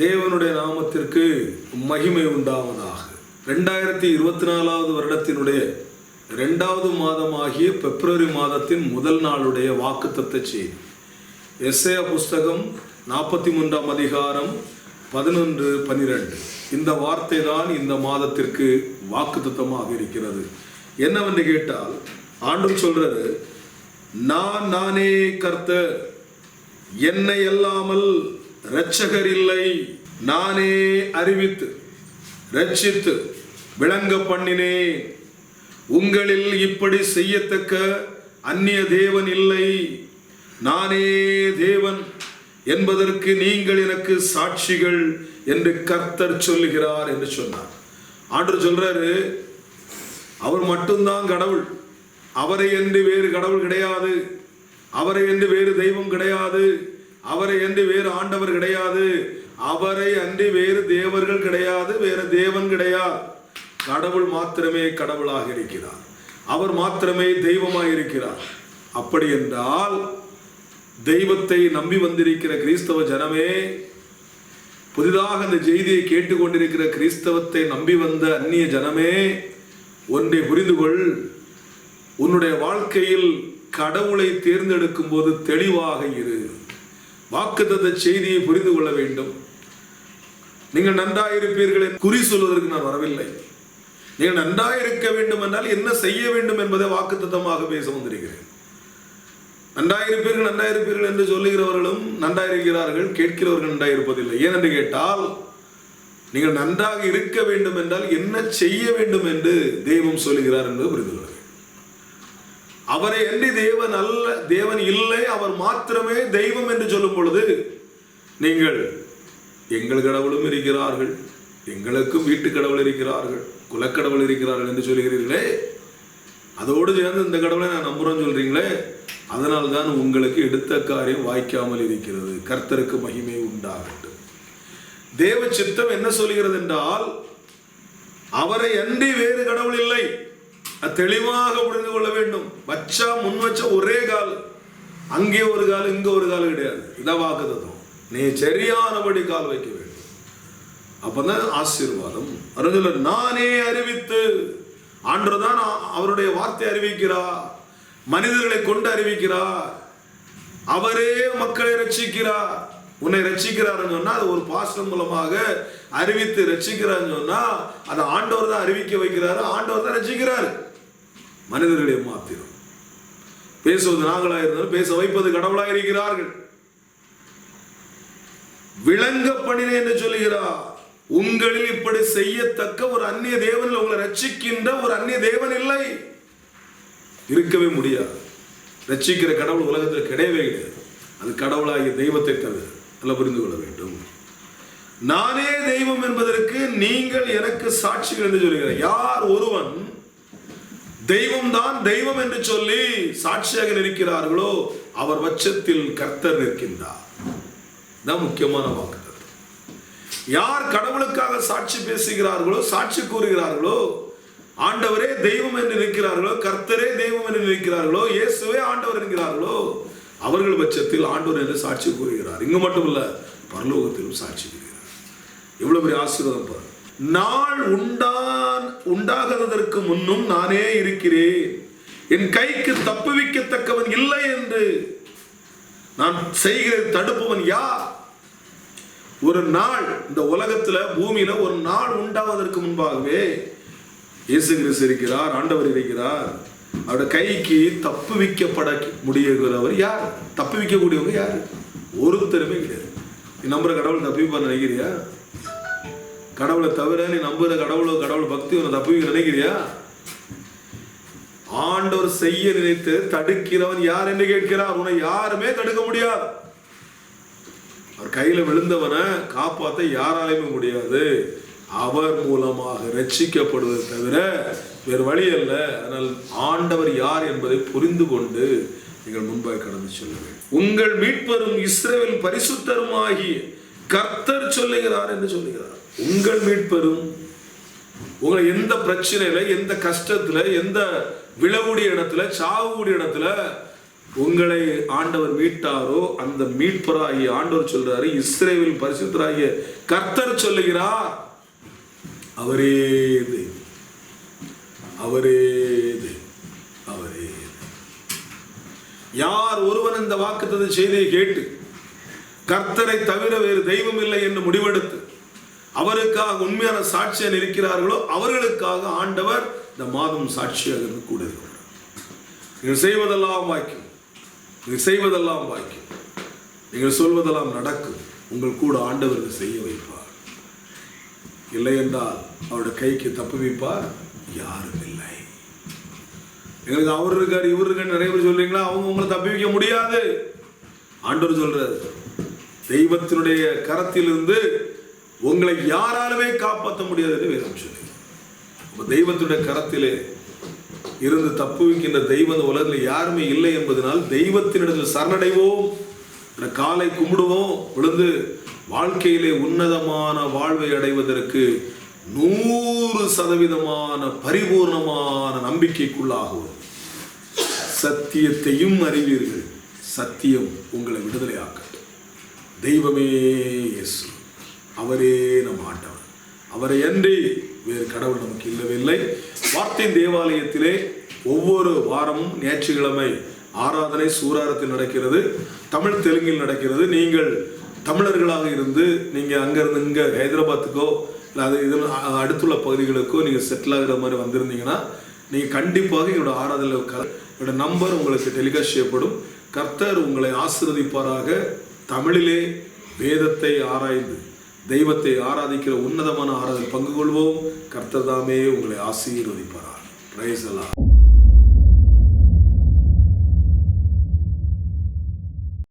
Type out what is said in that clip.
தேவனுடைய நாமத்திற்கு மகிமை உண்டாவதாக. ரெண்டாயிரத்தி இருபத்தி நாலாவது வருடத்தினுடைய ரெண்டாவது மாதமாகிய பிப்ரவரி மாதத்தின் முதல் நாளுடைய வாக்குத்தத்தை செய்தி. எஸ்ஏ புஸ்தகம் நாற்பத்தி மூன்றாம் அதிகாரம் பதினொன்று பன்னிரெண்டு இந்த வார்த்தை தான் இந்த மாதத்திற்கு வாக்குத்தத்தமாக இருக்கிறது. என்னவென்று கேட்டால் ஆண்டும் சொல்றது நான் நானே கர்த்த என்னை அல்லாமல் இரட்சகர் இல்லை நானே அறிவித்து ரட்சித்து விளங்க பண்ணினேன். உங்களில் இப்படி செய்யத்தக்க அந்நிய தேவன் இல்லை. நானே தேவன் என்பதற்கு நீங்கள் எனக்கு சாட்சிகள் என்று கர்த்தர் சொல்லுகிறார் என்று சொன்னார். ஆண்டு சொல்றாரு அவர் மட்டும்தான் கடவுள். அவரை என்று வேறு கடவுள் கிடையாது. அவரை என்று வேறு தெய்வம் கிடையாது. அவரை என்று வேறு ஆண்டவர் கிடையாது. அவரை அன்றி வேறு தேவர்கள் கிடையாது வேறு தேவன் கிடையாது. கடவுள் மாத்திரமே கடவுளாக இருக்கிறார். அவர் மாத்திரமே தெய்வமாக இருக்கிறார். அப்படி என்றால் தெய்வத்தை நம்பி வந்திருக்கிற கிறிஸ்தவ ஜனமே புதிதாக அந்த செய்தியை கேட்டுக்கொண்டிருக்கிற கிறிஸ்தவத்தை நம்பி வந்த அந்நிய ஜனமே ஒன்றை புரிந்து கொள். உன்னுடைய வாழ்க்கையில் கடவுளை தேர்ந்தெடுக்கும் போது தெளிவாக இரு. வாக்குத்தத்த செய்தியை புரிந்து கொள்ள வேண்டும். நீங்கள் நன்றாயிருப்பீர்கள் குறி சொல்வதற்கு நான் வரவில்லை. நீங்கள் நன்றாயிருக்க வேண்டும் என்றால் என்ன செய்ய வேண்டும் என்பதை வாக்குத்தத்தமாக பேச வந்திருக்கிறேன். நன்றாயிருப்பீர்கள் நன்றாயிருப்பீர்கள் என்று சொல்லுகிறவர்களும் நன்றாயிருக்கிறார்கள் கேட்கிறவர்கள் நன்றாயிருப்பதில்லை ஏனென்று கேட்டால் நீங்கள் நன்றாக இருக்க வேண்டும் என்றால் என்ன செய்ய வேண்டும் என்று தெய்வம் சொல்லுகிறார் என்று புரிந்து அவரை அன்றி தேவன் அல்ல தேவன் இல்லை அவர் மாத்திரமே தெய்வம் என்று சொல்லும் பொழுது நீங்கள் எங்கள் கடவுளும் இருக்கிறார்கள் எங்களுக்கும் வீட்டு கடவுள் இருக்கிறார்கள் குலக்கடவுள் இருக்கிறார்கள் என்று சொல்கிறீர்களே அதோடு சேர்ந்து இந்த கடவுளை நான் நம்புறேன்னு சொல்றீங்களே அதனால் தான் உங்களுக்கு எடுத்த காரியம் வாய்க்காமல் இருக்கிறது. கர்த்தருக்கு மகிமை உண்டாகட்டும். தேவ சித்தம் என்ன சொல்கிறது என்றால் அவரை அன்றி வேறு கடவுள் இல்லை தெளிவாக புரிந்து கொள்ள வேண்டும். வச்சா முன் வச்ச ஒரே கால். அங்கே ஒரு கால் இங்கே ஒரு கால் கிடையாது. இதான் வாக்குத்தத்தம் நீ சரியானபடி கால் வைக்க வேண்டும். அப்பதான் ஆசீர்வாதம் அருள் நானே அறிவித்து ஆண்டு தான் அவருடைய வார்த்தை அறிவிக்கிறா மனிதர்களை கொண்டு அறிவிக்கிறா அவரே மக்களை ரட்சிக்கிறார். உன்னை ரசிக்கிறாருன்னு சொன்னா அது ஒரு பாசனம் மூலமாக அறிவித்து ரசிக்கிறாருன்னு சொன்னா அதை ஆண்டவர் தான் அறிவிக்க வைக்கிறாரு ஆண்டவர் தான் ரட்சிக்கிறாரு. மனிதர்களை மாத்திரம் பேசுவது நாங்களாக இருந்தாலும் பேச வைப்பது கடவுளாக இருக்கிறார்கள். விளங்க பண்ணினேன் என்று சொல்லுகிறார். உங்களில் இப்படி செய்யத்தக்க ஒரு அந்நிய தேவனில் உங்களை ரட்சிக்கின்ற ஒரு அந்நிய தேவன் இல்லை. இருக்கவே முடியாது. ரட்சிக்கிற கடவுள் உலகத்தில் கிடையவே கிடையாது. அது கடவுளாகிய தெய்வத்தை தவிர நல்லா புரிந்து கொள்ள வேண்டும். நானே தெய்வம் என்பதற்கு நீங்கள் எனக்கு சாட்சிகள் என்று சொல்கிறேன் யார் ஒருவன் தெய்வம் தான் தெய்வம் என்று சொல்லி சாட்சியாக நிற்கிறார்களோ அவர் பட்சத்தில் கர்த்தர் நிற்கின்றார். தான் முக்கியமான வாக்கு யார் கடவுளுக்காக சாட்சி பேசுகிறார்களோ சாட்சி கூறுகிறார்களோ ஆண்டவரே தெய்வம் என்று நிற்கிறார்களோ கர்த்தரே தெய்வம் என்று நிற்கிறார்களோ இயேசுவே ஆண்டவர் என்கிறார்களோ அவர்கள் பட்சத்தில் ஆண்டவர் என்று சாட்சி கூறுகிறார். இங்கு மட்டும் பரலோகத்திலும் சாட்சி கூறுகிறார். எவ்வளவு பெரிய ஆசீர்வாதம் பாரு நாள் உண்டான் உண்டாகிறதற்கு முன்னும் நானே இருக்கிறேன். என் கைக்கு தப்புவிக்கத்தக்கவன் இல்லை என்று நான் செய்கிற தடுப்பவன் யார்? ஒரு நாள் இந்த உலகத்துல பூமியில ஒரு நாள் உண்டாவதற்கு முன்பாகவே இயேசு கிறிஸ்து இருக்கிறார் ஆண்டவர் இருக்கிறார். அவருடைய கைக்கு தப்பு வைக்கப்பட முடியுகிறவர் யார்? தப்பு வைக்கக்கூடியவங்க யார்? ஒருத்தருமே கிடையாது. நம்புற கடவுள் தப்பிப்பான்னு நினைக்கிறியா? கடவுளை தவிர நீ நம்புற கடவுளோ கடவுள் பக்தி உன்னை தப்பிக்க நினைக்கிறியா? ஆண்டவர் செய்ய நினைத்து தடுக்கிறவன் யார் என்று கேட்கிறார். உன்னை யாருமே தடுக்க முடியாது. அவர் கையில விழுந்தவனை காப்பாற்ற யாராலையுமே முடியாது. அவர் மூலமாக ரட்சிக்கப்படுவதை தவிர வேறு வழி அல்ல. ஆனால் ஆண்டவர் யார் என்பதை புரிந்து கொண்டு நீங்கள் முன்பாக கடந்து செல்ல வேண்டும் உங்கள் மீட்பரும் இஸ்ரேல் பரிசுத்தருமாகி கர்த்தர் சொல்லுகிறார் என்று சொல்லுகிறார். உங்கள் மீட்பெரும் உங்களை எந்த பிரச்சனையில எந்த கஷ்டத்துல எந்த விழவுடைய இடத்துல சாவுடைய இடத்துல உங்களை ஆண்டவர் மீட்டாரோ அந்த மீட்பராகிய ஆண்டவர் சொல்றாரு இஸ்ரேவில் பரிசுத்தராகிய கர்த்தர் சொல்லுகிறார். அவரே இது. அவரே தெய்வம். அவரே யார் ஒருவன் இந்த வாக்குத்தது செய்தியை கேட்டு கர்த்தரை தவிர வேறு தெய்வம் இல்லை என்று முடிவெடுத்து அவருக்காக உண்மையான சாட்சியன் இருக்கிறார்களோ அவர்களுக்காக ஆண்டவர் இந்த மாதம் சாட்சியாக இருந்து கூட இருக்கிறார் நீங்கள் செய்வதெல்லாம் வாய்க்கும். நீங்கள் செய்வதெல்லாம் வாய்க்கும். நீங்கள் சொல்வதெல்லாம் நடக்கும். உங்கள் கூட ஆண்டவருக்கு செய்ய வைப்பார். இல்லை என்றால் அவருடைய கைக்கு தப்பு வைப்பார். யாரும் இல்லை. எங்களுக்கு அவர் இருக்கார் இவர் இருக்கார் நிறைய பேர் சொல்றீங்களா? அவங்க உங்களை தப்பி வைக்க முடியாது. ஆண்டவர் சொல்றாரு தெய்வத்தினுடைய கரத்திலிருந்து உங்களை யாராலுமே காப்பாற்ற முடியாது என்று வேதம் சொல்லி அப்ப தெய்வத்தினுடைய கரத்திலே இருந்து தப்புவிக்கின்ற தெய்வ உலகில் யாருமே இல்லை என்பதனால் தெய்வத்தினிடத்தில் சரணடைவோம். காலை கும்பிடுவோம். விழுந்து வாழ்க்கையிலே உன்னதமான வாழ்வை அடைவதற்கு நூறு சதவீதமான பரிபூர்ணமான நம்பிக்கைக்குள்ளாகும் சத்தியத்தையும் அறிவீர்கள். சத்தியம் உங்களை விடுதலையாக்க தெய்வமே இயேசு. அவரே நம் ஆண்டவர். அவரை அன்றி வேறு கடவுள் நமக்கு இல்லவில்லை. வார்த்தையின் தேவாலயத்திலே ஒவ்வொரு வாரமும் ஞாயிற்றுக்கிழமை ஆராதனை சூராரத்தில் நடக்கிறது. தமிழ் தெலுங்கில் நடக்கிறது. நீங்கள் தமிழர்களாக இருந்து நீங்கள் அங்கேருந்து இங்கே ஹைதராபாத்துக்கோ இல்லை அது இதில் அடுத்துள்ள பகுதிகளுக்கோ நீங்கள் செட்டில் ஆகிற மாதிரி வந்திருந்தீங்கன்னா நீங்கள் கண்டிப்பாக என்னோட ஆராதனை க- என்னோட நம்பர் உங்களுக்கு டெலிகாஸ்ட் செய்யப்படும். கர்த்தர் உங்களை ஆசிர்வதிப்பாராக. தமிழிலே வேதத்தை ஆராய்ந்து தெய்வத்தை ஆராதிக்கிற உன்னதமான ஆராதனை பங்கு கொள்வோம். கர்த்ததாமே உங்களை ஆசீர்வதிப்பார் பிரைஸ் எல்லாம்